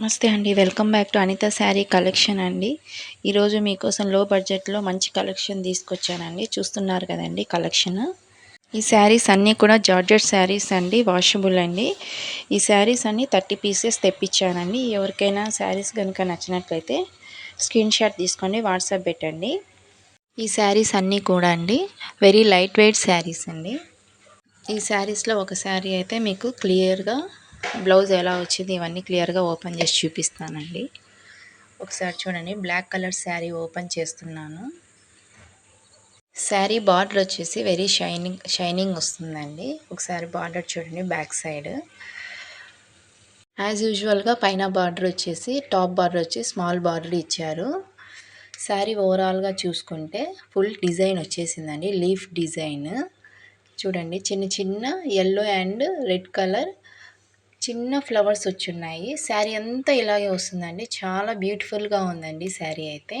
నమస్తే అండి. Welcome back to Anitha sari collection అండి. ఈరోజు మీకోసం లో బడ్జెట్లో మంచి కలెక్షన్ తీసుకొచ్చానండి. చూస్తున్నారు కదండి కలెక్షన్. ఈ శారీస్ అన్నీ కూడా జార్జెట్ శారీస్ అండి వాషబుల్ అండి. ఈ శారీస్ అన్నీ థర్టీ పీసెస్ తెప్పించానండి. ఎవరికైనా శారీస్ కనుక నచ్చినట్లయితే స్క్రీన్ షాట్ తీసుకోండి వాట్సాప్ పెట్టండి. ఈ శారీస్ అన్నీ కూడా అండి వెరీ లైట్ వెయిట్ శారీస్ అండి. ఈ శారీస్లో ఒక శారీ అయితే మీకు క్లియర్గా బ్లౌజ్ ఎలా వచ్చింది ఇవన్నీ క్లియర్గా ఓపెన్ చేసి చూపిస్తానండి. ఒకసారి చూడండి బ్లాక్ కలర్ శారీ ఓపెన్ చేస్తున్నాను. శారీ బార్డర్ వచ్చేసి వెరీ షైనింగ్ షైనింగ్ వస్తుందండి. ఒకసారి బార్డర్ చూడండి బ్యాక్ సైడ్. యాజ్ యూజువల్గా పైన బార్డర్ వచ్చేసి టాప్ బార్డర్ వచ్చి స్మాల్ బార్డర్ ఇచ్చారు. శారీ ఓవరాల్గా చూసుకుంటే ఫుల్ డిజైన్ వచ్చేసిందండి లీఫ్ డిజైన్. చూడండి చిన్న చిన్న ఎల్లో అండ్ రెడ్ కలర్ చిన్న ఫ్లవర్స్ వచ్చి ఉన్నాయి శారీ అంతా ఇలాగే వస్తుందండి. చాలా బ్యూటిఫుల్గా ఉందండి శారీ అయితే.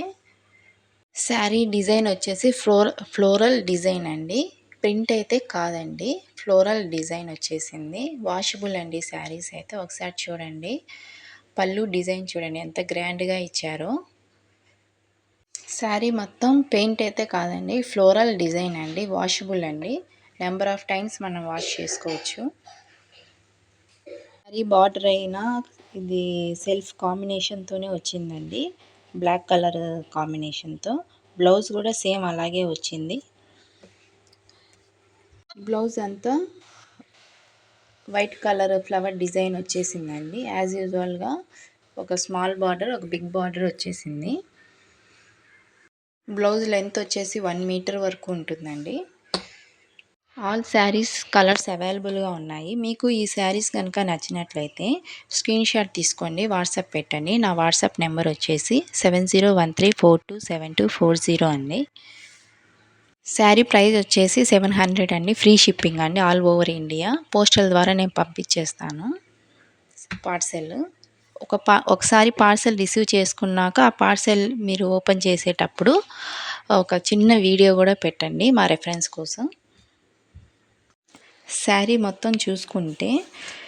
శారీ డిజైన్ వచ్చేసి ఫ్లోర్ ఫ్లోరల్ డిజైన్ అండి. ప్రింట్ అయితే కాదండి. ఫ్లోరల్ డిజైన్ వచ్చేసింది. వాషబుల్ అండి శారీస్ అయితే ఒకసారి చూడండి. పళ్ళు డిజైన్ చూడండి. ఎంత గ్రాండ్గా ఇచ్చారో. శారీ మొత్తం పెయింట్ అయితే కాదండి. ఫ్లోరల్ డిజైన్ అండి. వాషబుల్ అండి. నెంబర్ ఆఫ్ టైమ్స్ మనం వాష్ చేసుకోవచ్చు. మరి బార్డర్ అయినా ఇది సెల్ఫ్ కాంబినేషన్తోనే వచ్చిందండి. బ్లాక్ కలర్ కాంబినేషన్తో బ్లౌజ్ కూడా సేమ్ అలాగే వచ్చింది. బ్లౌజ్ అంతా వైట్ కలర్ ఫ్లవర్ డిజైన్ వచ్చేసిందండి. యాజ్ యూజువల్గా ఒక స్మాల్ బార్డర్ ఒక బిగ్ బార్డర్ వచ్చేసింది. బ్లౌజ్ లెంత్ వచ్చేసి వన్ మీటర్ వరకు ఉంటుందండి. ఆల్ శారీస్ కలర్స్ అవైలబుల్గా ఉన్నాయి. మీకు ఈ శారీస్ కనుక నచ్చినట్లయితే స్క్రీన్ షాట్ తీసుకోండి వాట్సాప్ పెట్టండి. నా వాట్సాప్ నెంబర్ వచ్చేసి seven zero one three four two seven two four zero అండి. శారీ ప్రైస్ వచ్చేసి సెవెన్ హండ్రెడ్ అండి. ఫ్రీ షిప్పింగ్ అండి ఆల్ ఓవర్ ఇండియా. పోస్టల్ ద్వారా నేను పంపించేస్తాను. పార్సెల్. ఒక పా ఒకసారి పార్సెల్ రిసీవ్ చేసుకున్నాక ఆ పార్సెల్ మీరు ఓపెన్ చేసేటప్పుడు ఒక చిన్న వీడియో కూడా పెట్టండి మా రెఫరెన్స్ కోసం. శారీ మొత్తం చూసుకుంటే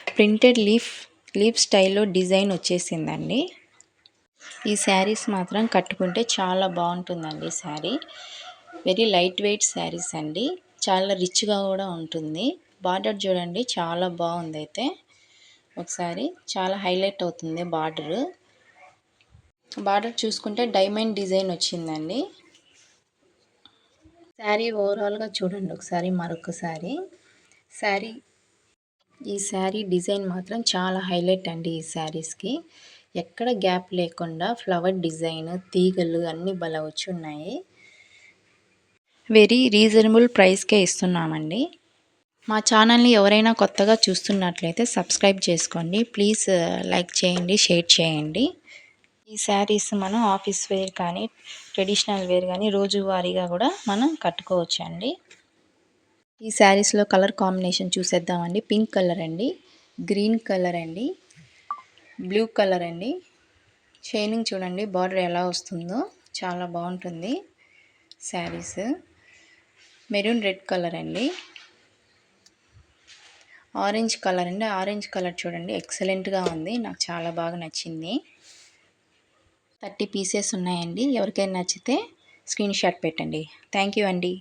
ప్రింటెడ్ లీఫ్ లీఫ్ స్టైల్లో డిజైన్ వచ్చేసిందండి. ఈ శారీస్ మాత్రం కట్టుకుంటే చాలా బాగుంటుందండి sari. Very light weight saris అండి. చాలా రిచ్గా కూడా ఉంటుంది. బార్డర్ చూడండి చాలా బాగుంది అయితే. ఒకసారి చాలా హైలైట్ అవుతుంది బార్డర్ బార్డర్ చూసుకుంటే డైమండ్ డిజైన్ వచ్చిందండి. శారీ ఓవరాల్గా చూడండి ఒకసారి మరొకసారి. శారీ. ఈ శారీ డిజైన్ మాత్రం చాలా హైలైట్ అండి ఈ శారీస్కి. ఎక్కడ గ్యాప్ లేకుండా ఫ్లవర్ డిజైన్ తీగలు అన్నీ బల వచ్చి ఉన్నాయి వెరీ రీజనబుల్ ప్రైస్కే ఇస్తున్నామండి. మా ఛానల్ని ఎవరైనా కొత్తగా చూస్తున్నట్లయితే సబ్స్క్రైబ్ చేసుకోండి. ప్లీజ్ లైక్ చేయండి షేర్ చేయండి. ఈ శారీస్ మనం ఆఫీస్ వేర్ కానీ ట్రెడిషనల్ వేర్ కానీ రోజువారీగా కూడా మనం కట్టుకోవచ్చు అండి ఈ శారీస్లో కలర్ కాంబినేషన్ చూసేద్దామండి. పింక్ కలర్ అండి. గ్రీన్ కలర్ అండి. బ్లూ కలర్ అండి. షైనింగ్ చూడండి. బార్డర్ ఎలా వస్తుందో చాలా బాగుంటుంది శారీస్. మెరూన్ రెడ్ కలర్ అండి. ఆరెంజ్ కలర్ అండి. ఆరెంజ్ కలర్ చూడండి. ఎక్సలెంట్గా ఉంది. నాకు చాలా బాగా నచ్చింది. థర్టీ పీసెస్ ఉన్నాయండి. ఎవరికైనా నచ్చితే స్క్రీన్ షాట్ పెట్టండి. థ్యాంక్ యూ అండి.